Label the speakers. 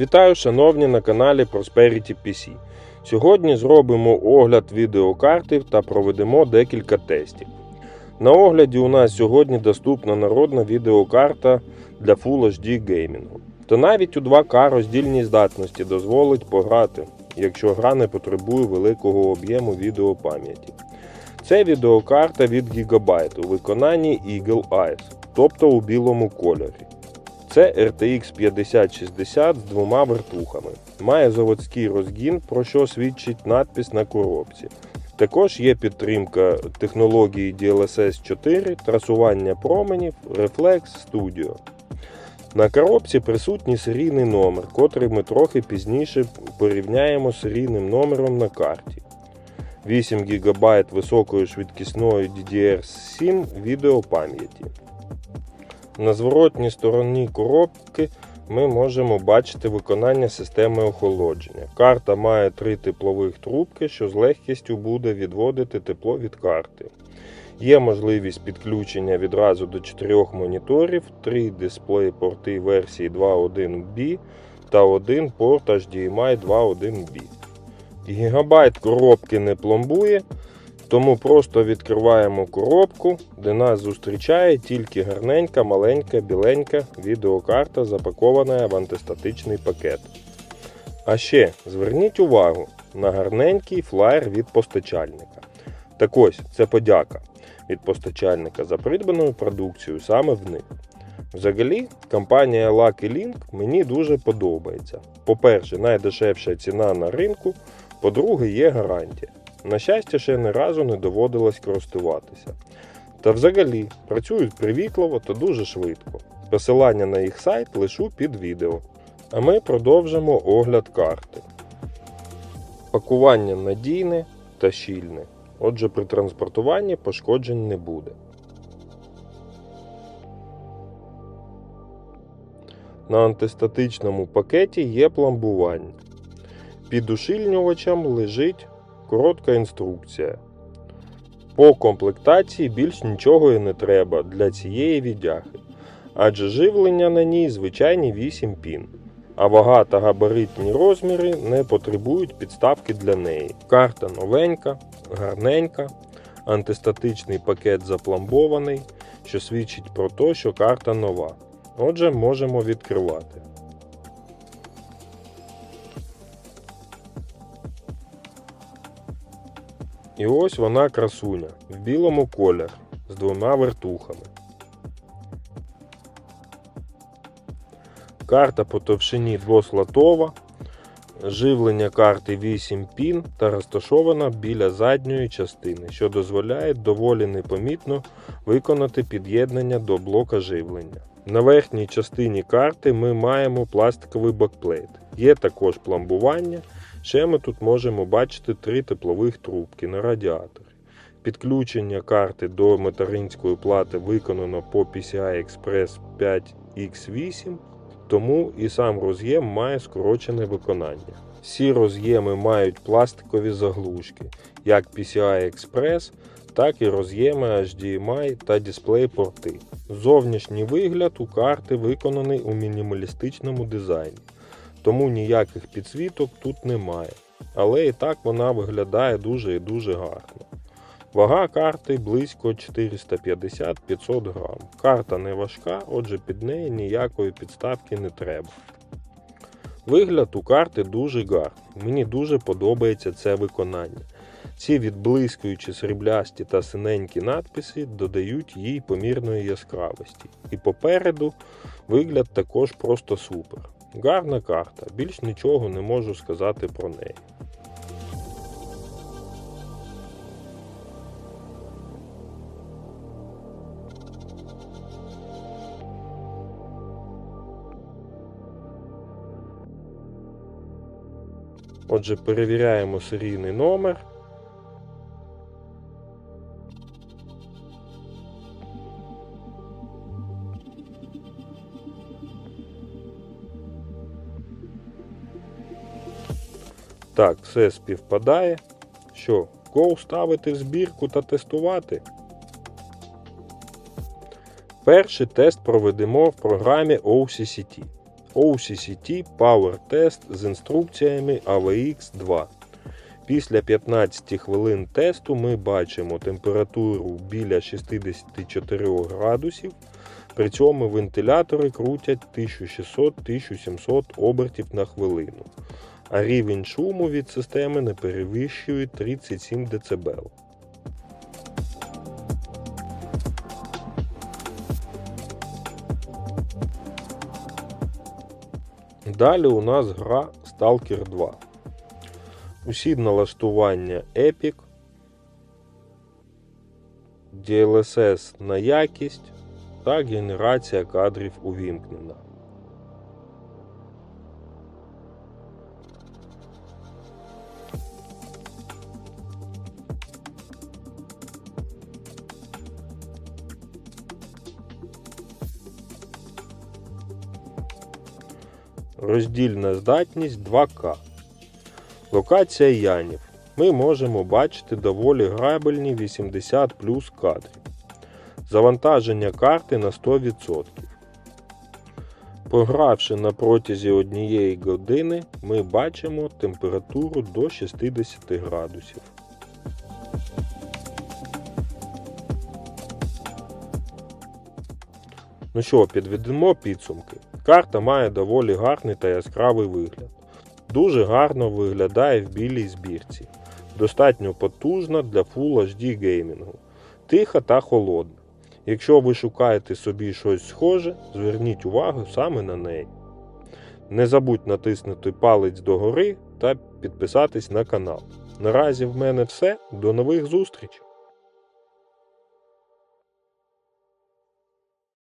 Speaker 1: Вітаю, шановні на каналі Prosperity PC. Сьогодні зробимо огляд відеокарти та проведемо декілька тестів. На огляді у нас сьогодні доступна народна відеокарта для Full HD геймінгу. Та навіть у 2К роздільній здатності дозволить пограти, якщо гра не потребує великого об'єму відеопам'яті. Це відеокарта від Gigabyte у виконанні Eagle Eyes, тобто у білому кольорі. Це RTX 5060 з двома вертухами. Має заводський розгін, про що свідчить надпис на коробці. Також є підтримка технології DLSS 4, трасування променів, Reflex Studio. На коробці присутній серійний номер, котрий ми трохи пізніше порівняємо з серійним номером на карті. 8 ГБ високої швидкісної DDR7 відеопам'яті. На зворотній стороні коробки ми можемо бачити виконання системи охолодження. Карта має три теплових трубки, що з легкістю буде відводити тепло від карти. Є можливість підключення відразу до 4 моніторів, 3 дисплей порти версії 2.1B та 1 порт HDMI 2.1B. Гігабайт коробки не пломбує, тому просто відкриваємо коробку, де нас зустрічає тільки гарненька, маленька, біленька відеокарта, запакована в антистатичний пакет. А ще зверніть увагу на гарненький флаєр від постачальника. Так ось це подяка від постачальника за придбаною продукцією саме в них. Взагалі, компанія Lucky Link мені дуже подобається. По-перше, найдешевша ціна на ринку, по-друге, є гарантія. На щастя, ще не разу не доводилось користуватися. Та взагалі працюють привітливо та дуже швидко. Посилання на їх сайт лишу під відео. А ми продовжимо огляд карти. Пакування надійне та щільне. Отже, при транспортуванні пошкоджень не буде. На антистатичному пакеті є пломбування. Під ушильнювачем лежить коротка інструкція. По комплектації більш нічого і не треба для цієї віддяги, адже живлення на ній звичайні 8 пін, а вага та габаритні розміри не потребують підставки для неї. Карта новенька, гарненька, антистатичний пакет запломбований, що свідчить про те, що карта нова. Отже, можемо відкривати. І ось вона красуня в білому кольорі з двома вертухами. Карта по товщині двослотова, живлення карти 8 пін та розташована біля задньої частини, що дозволяє доволі непомітно виконати під'єднання до блока живлення. На верхній частині карти ми маємо пластиковий бакплейт. Є також пломбування. Ще ми тут можемо бачити три теплових трубки на радіаторі. Підключення карти до материнської плати виконано по PCI Express 5X8, тому і сам роз'єм має скорочене виконання. Всі роз'єми мають пластикові заглушки, як PCI Express, так і роз'єми HDMI та дисплей-порти. Зовнішній вигляд у карти виконаний у мінімалістичному дизайні тому ніяких підсвіток тут немає. Але і так вона виглядає дуже і дуже гарно. Вага карти близько 450-500 грам. Карта не важка, отже під неї ніякої підставки не треба. Вигляд у карти дуже гарний. Мені дуже подобається це виконання. Ці відблискуючі сріблясті та синенькі надписи додають їй помірної яскравості. І попереду вигляд також просто супер. Гарна карта, більш нічого не можу сказати про неї. Отже, перевіряємо серійний номер. Так, все співпадає. Що, Go ставити в збірку та тестувати? Перший тест проведемо в програмі OCCT. OCCT Power Test з інструкціями AVX 2. Після 15 хвилин тесту ми бачимо температуру біля 64 градусів. При цьому вентилятори крутять 1600-1700 обертів на хвилину, а рівень шуму від системи не перевищує 37 дБ. Далі у нас гра Stalker 2. Усі налаштування Epic, DLSS на якість та генерація кадрів увімкнена. Роздільна здатність 2К. Локація Янів. Ми можемо бачити доволі грабельні 80 плюс кадрів. Завантаження карти на 100%. Погравши на протязі однієї години, ми бачимо температуру до 60 градусів. Ну що, підведемо підсумки. Карта має доволі гарний та яскравий вигляд. Дуже гарно виглядає в білій збірці. Достатньо потужна для Full HD геймінгу. Тиха та холодна. Якщо ви шукаєте собі щось схоже, зверніть увагу саме на неї. Не забудь натиснути палець догори та підписатись на канал. Наразі в мене все. До нових зустрічей!